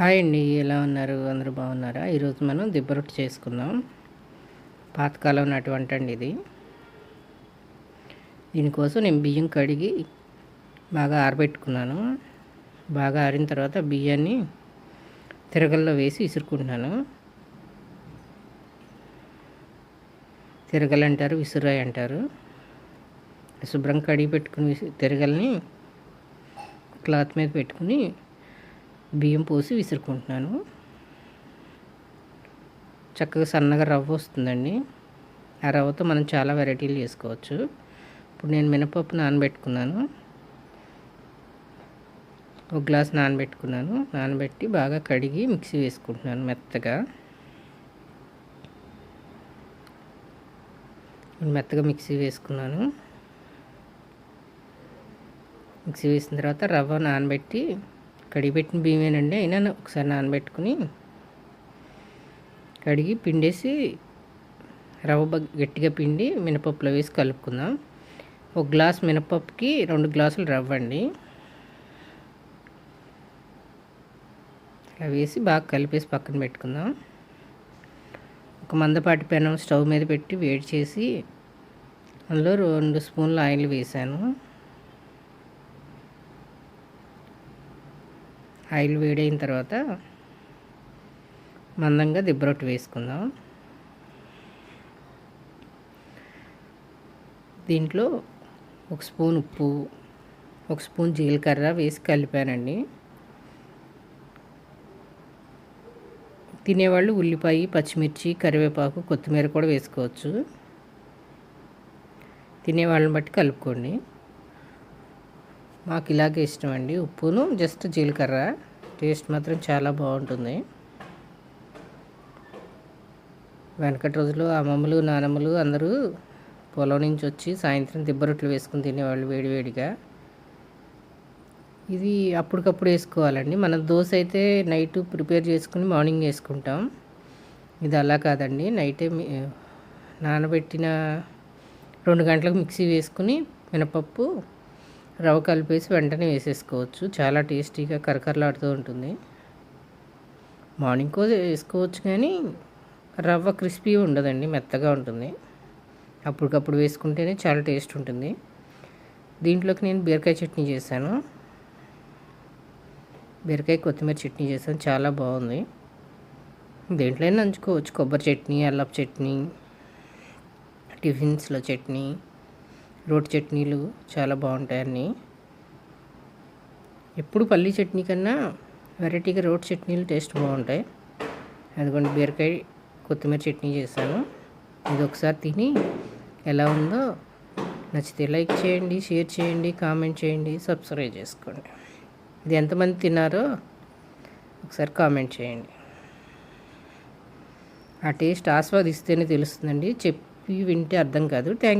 Hi అండి ఎలా ఉన్నారు? అందరూ బాగున్నారా? ఈరోజు మనం దిబ్బ రొట్టె చేసుకుందాం. పాతకాలం నాటి వంట అండి ఇది. దీనికోసం నేను బియ్యం కడిగి బాగా ఆరబెట్టుకున్నాను. బాగా ఆరిన తర్వాత బియ్యాన్ని తిరగల్లో వేసి విసురుకుంటున్నాను. తిరగలు అంటారు విసురాయి అంటారు. శుభ్రం కడిగి పెట్టుకుని తిరగల్ని క్లాత్ మీద పెట్టుకుని బియ్యం పోసి విసురుకుంటున్నాను. చక్కగా సన్నగా రవ్వ వస్తుందండి. ఆ రవ్వతో మనం చాలా వెరైటీలు చేసుకోవచ్చు. ఇప్పుడు నేను మినపప్పు నానబెట్టుకున్నాను. ఒక గ్లాస్ నానబెట్టుకున్నాను. నానబెట్టి బాగా కడిగి మిక్సీ వేసుకుంటున్నాను మెత్తగా. మెత్తగా మిక్సీ వేసుకున్నాను. మిక్సీ వేసిన తర్వాత రవ్వ నానబెట్టి కడిగి పెట్టిన బియ్యమేనండి. అయినా ఒకసారి నానబెట్టుకుని కడిగి పిండేసి రవ్వ గట్టిగా పిండి మినపప్పులో వేసి కలుపుకుందాం. ఒక గ్లాస్ మినపప్పుకి రెండు గ్లాసులు రవ్వ అండి. అలా వేసి బాగా కలిపేసి పక్కన పెట్టుకుందాం. ఒక మందపాటి పెనం స్టవ్ మీద పెట్టి వేడి చేసి అందులో రెండు స్పూన్లు ఆయిల్ వేసాను. ఆయిల్ వేడైన తర్వాత మందంగా దిబ్బరొట్టు వేసుకుందాం. దీంట్లో ఒక స్పూన్ ఉప్పు ఒక స్పూన్ జీలకర్ర వేసి కలిపానండి. తినేవాళ్ళు ఉల్లిపాయ పచ్చిమిర్చి కరివేపాకు కొత్తిమీర కూడా వేసుకోవచ్చు. తినేవాళ్ళని బట్టి కలుపుకోండి. మాకు ఇలాగే ఇష్టం అండి ఉప్పును జస్ట్ జీలకర్ర. టేస్ట్ మాత్రం చాలా బాగుంటుంది. వెనకటి రోజులు అమ్మమ్మలు నానమ్మలు అందరూ పొలం నుంచి వచ్చి సాయంత్రం దిబ్బరొట్లు వేసుకుని తినేవాళ్ళు వేడివేడిగా ఇది అప్పటికప్పుడు వేసుకోవాలండి. మన దోశ అయితే నైట్ ప్రిపేర్ చేసుకుని మార్నింగ్ వేసుకుంటాం. ఇది అలా కాదండి. నైటే నానబెట్టిన రెండు గంటలకు మిక్సీ వేసుకుని మినపప్పు రవ్వ కలిపేసి వెంటనే వేసేసుకోవచ్చు. చాలా టేస్టీగా కరకరలాడుతూ ఉంటుంది. మార్నింగ్ కూడా వేసుకోవచ్చు కానీ రవ్వ క్రిస్పీ ఉండదండి మెత్తగా ఉంటుంది. అప్పటికప్పుడు వేసుకుంటేనే చాలా టేస్ట్ ఉంటుంది. దీంట్లోకి నేను బీరకాయ చట్నీ చేశాను. బీరకాయ కొత్తిమీర చట్నీ చేశాను చాలా బాగుంది. దేంట్లో నంచుకోవచ్చు. కొబ్బరి చట్నీ అల్లపు చట్నీ టిఫిన్స్లో చట్నీ. రోటి చట్నీలు చాలా బాగుంటాయి అన్నీ. ఎప్పుడు పల్లీ చట్నీ కన్నా వెరైటీగా రోటి చట్నీలు టేస్ట్ బాగుంటాయి. అదిగోండి బీరకాయ కొత్తిమీర చట్నీ చేశాను. ఇది ఒకసారి తిని ఎలా ఉందో నచ్చితే లైక్ చేయండి షేర్ చేయండి కామెంట్ చేయండి సబ్స్క్రైబ్ చేసుకోండి. ఇది ఎంతమంది తిన్నారో ఒకసారి కామెంట్ చేయండి. ఆ టేస్ట్ ఆస్వాదిస్తేనే తెలుస్తుందండి. చెప్పి వింటే అర్థం కాదు. థ్యాంక్